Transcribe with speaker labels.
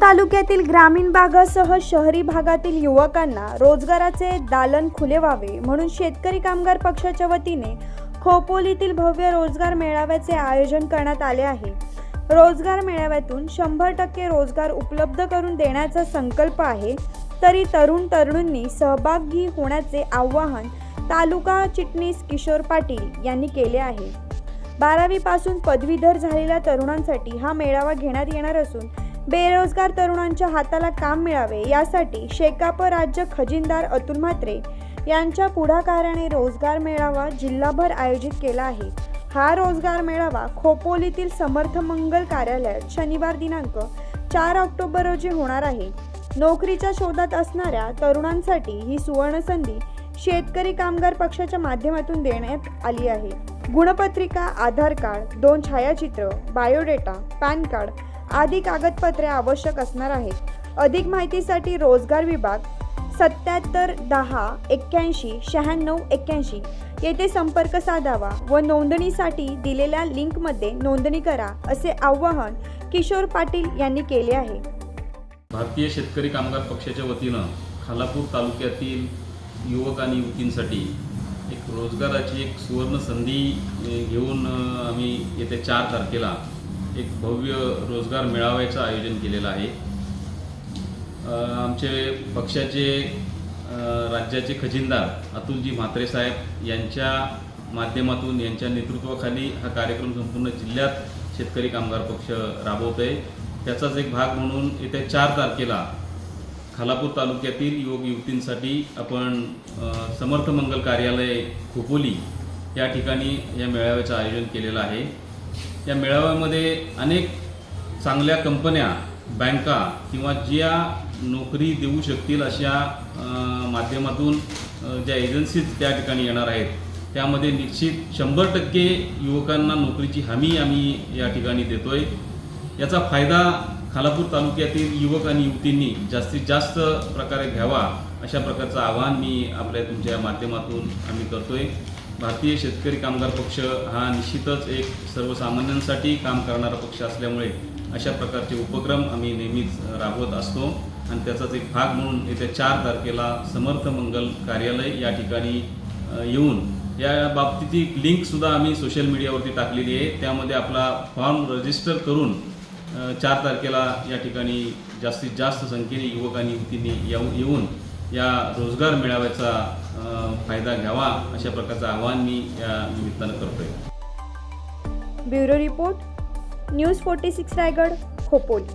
Speaker 1: तालुक्यातील ग्रामीण भागासह शहरी भागातील युवकांना रोजगाराचे दालन खुले व्हावे म्हणून शेतकरी कामगार पक्षाच्या वतीने खोपोलीतील भव्य रोजगार मेळाव्याचे आयोजन करण्यात आले आहे. रोजगार मेळाव्यातून शंभर टक्के रोजगार उपलब्ध करून देण्याचा संकल्प आहे तरी तरुण तरुणींनी सहभागी होण्याचे आवाहन तालुका चिटणीस किशोर पाटील यांनी केले आहे. बारावीपासून पदवीधर झालेल्या तरुणांसाठी हा मेळावा घेण्यात येणार असून बेरोजगार तरुणांच्या हाताला काम मिळावे यासाठी शेकाप राज्य खजिनदार अतुल म्हात्रे यांच्या पुढाकाराने रोजगार मेळावा जिल्हाभर आयोजित केला आहे. हा रोजगार मेळावा खोपोलीतील समर्थ मंगल कार्यालयात शनिवार दिनांक चार ऑक्टोबर रोजी होणार आहे. नोकरीच्या शोधात असणाऱ्या तरुणांसाठी ही सुवर्णसंधी शेतकरी कामगार पक्षाच्या माध्यमातून देण्यात आली आहे. गुणपत्रिका आधार कार्ड दोन छायाचित्र बायोडेटा पॅन कार्ड आदी कागदपत्रे आवश्यक असणार आहेत. अधिक माहितीसाठी रोजगार विभाग सत्याहत्तर दहा एक्क्याऐंशी शहाण्णव एक्क्याऐंशी येथे संपर्क साधावा व नोंदणीसाठी दिलेल्या लिंकमध्ये नोंदणी करा असे आवाहन किशोर पाटील यांनी केले आहे.
Speaker 2: भारतीय शेतकरी कामगार पक्षाच्या वतीनं खालापूर तालुक्यातील युवक आणि युवतींसाठी एक रोजगाराची एक सुवर्ण संधी घेऊन आम्ही येत्या चार तारखेला एक भव्य रोजगार मेळाव्याचं आयोजन केलेलं आहे. आमचे पक्षाचे राज्याचे खजिनदार अतुलजी म्हात्रे साहेब यांच्या माध्यमातून यांच्या नेतृत्वाखाली हा कार्यक्रम संपूर्ण जिल्ह्यात शेतकरी कामगार पक्ष राबवत आहे त्याचाच एक भाग म्हणून येत्या चार तारखेला खालापूर तालुक्यातील युवक युवतींसाठी आपण समर्थ मंगल कार्यालय खोपोली या ठिकाणी या मेळाव्याचं आयोजन केलेलं आहे. या मेळाव्यामध्ये अनेक चांगल्या कंपन्या बँका किंवा ज्या नोकरी देऊ शकतील अशा माध्यमातून ज्या एजन्सीज त्या ठिकाणी येणार आहेत त्यामध्ये निश्चित शंभर टक्के युवकांना नोकरीची हमी आम्ही या ठिकाणी देतोय. याचा फायदा खालापूर तालुक्यातील युवक आणि युवतींनी जास्तीत जास्त प्रकारे घ्यावा अशा प्रकारचं आवाहन मी आपल्या तुमच्या माध्यमातून आम्ही करतो आहे भारतीय शेतकरी कामगार पक्ष हा निश्चितच एक सर्वसामान्यांसाठी काम करणारा पक्ष असल्यामुळे अशा प्रकारचे उपक्रम आम्ही नेहमीच राबवत असतो. आणि त्याचाच एक भाग म्हणून येत्या चार तारखेला समर्थ मंगल कार्यालय या ठिकाणी येऊन या बाबतीची लिंकसुद्धा आम्ही सोशल मीडियावरती टाकलेली आहे. त्यामध्ये आपला फॉर्म रजिस्टर करून चार तारखेला या ठिकाणी जास्तीत जास्त संख्येने युवक आणि युवतींनी येऊ येऊन या रोजगार मेळाव्याचा फायदा घ्यावा अशा प्रकारचं आवाहन मी या निमित्तानं करतोय.
Speaker 1: Bureau report news forty six Raigad Khopoli.